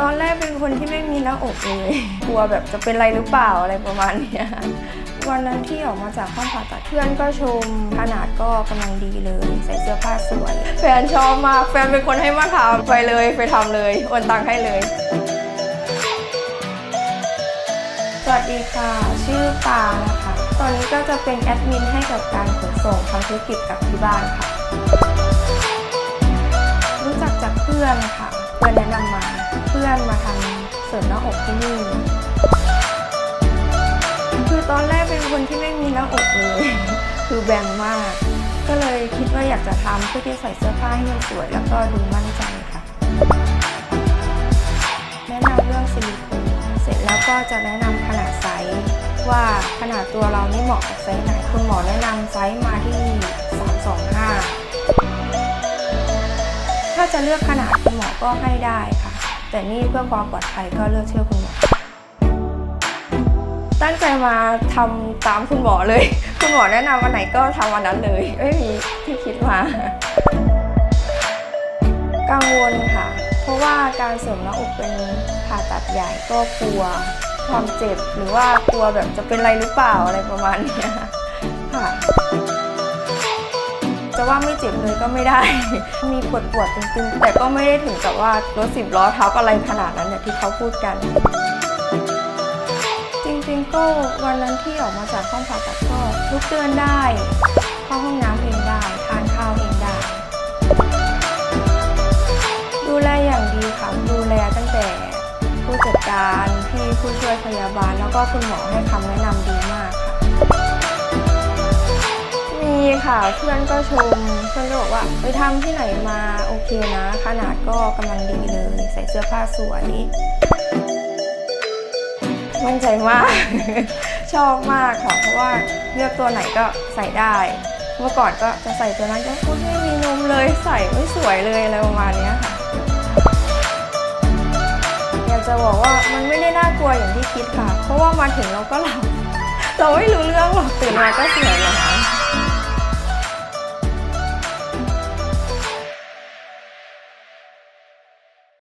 ตอนแรกเป็นคนที่ไม่มีหน้าอกเลย กลัวแบบจะเป็นอะไรหรือเปล่าอะไรประมาณเนี้ยวันนั้นที่ออกมาจากห้องผ่าตัดเพื่อนก็ชมขนาดก็กำลังดีเลย ใส่เสื้อผ้าสวย แฟนชอบมาก แฟนเป็นคนให้มาทำไปเลยไปทำเลยโอนตังค์ให้เลยสวัสดีค่ะ ชื่อปานะคะ ตอนนี้ก็จะเป็นแอดมินให้กับการขนส่งทำธุรกิจกับที่บ้านค่ะ รู้จักจากเพื่อนค่ะ เพื่อนแนะนำมา พื่อนมาทำเสริมหน้าอกที่นี่คือตอนแรกเป็นคนที่ไม่มีหน้าอกเลยคือแบงมาก ก็เลยคิดว่าอยากจะทำเพื่อที่ใส่เสื้อผ้าให้มันสวย แล้วก็ดูมั่นใจค่ะ แนะนำเรื่องซิลิโคนเสร็จแล้วก็จะแนะนำขนาดไซส์ว่าขนาดตัวเรานี่เหมาะกับไซส์ไหนคุณหมอแนะนำไซส์มาที่ 325 ถ้าจะเลือกขนาดคุณหมอก็ให้ได้ค่ะ แต่นี่เพื่อความปลอดภัยก็เลือกเชื่อคุณหมอ ตั้งใจมาทำตามคุณหมอเลย คุณหมอแนะนำวันไหนก็ทำวันนั้นเลย ไม่มีที่คิดมา กังวลค่ะ เพราะว่าการเสริมหน้าอกเป็นผ่าตัดใหญ่ก็กลัวความเจ็บหรือว่ากลัวแบบจะเป็นอะไรหรือเปล่าอะไรประมาณนี้ค่ะ ว่าไม่เจ็บเลยก็ไม่ได้ มีปวดปวดๆตึงๆ แต่ก็ไม่ได้ถึงกับว่ารถสิบล้อทับอะไรขนาดนั้นเนี่ยที่เขาพูดกัน จริงๆ ก็วันนั้นที่ออกมาจากห้องผ่าตัดก็ลุกเดินได้ เข้าห้องน้ำเองได้ ทานข้าวเองได้ ดูแลอย่างดีค่ะ ดูแลตั้งแต่ผู้จัดการพี่ผู้ช่วยพยาบาล แล้วก็คุณหมอให้คำแนะนำดีมากค่ะ ค่ะ เพื่อนก็ชม เพื่อนก็บอกว่าไปทำที่ไหนมาโอเคนะ ขนาดก็กำลังดีเลย ใส่เสื้อผ้าสวย มั่นใจมาก ชอบมากค่ะ เพราะว่าเลือกตัวไหนก็ใส่ได้ เมื่อก่อนก็จะใส่ตัวนั้นก็ไม่มีนมเลยใส่ไม่สวยเลยอะไรประมาณนี้ค่ะอยากจะบอกว่ามันไม่ได้น่ากลัวอย่างที่คิดค่ะ เพราะว่ามาถึงเราก็หลับเราไม่รู้เรื่องหรอกตื่นมาก็เสวยแล้ว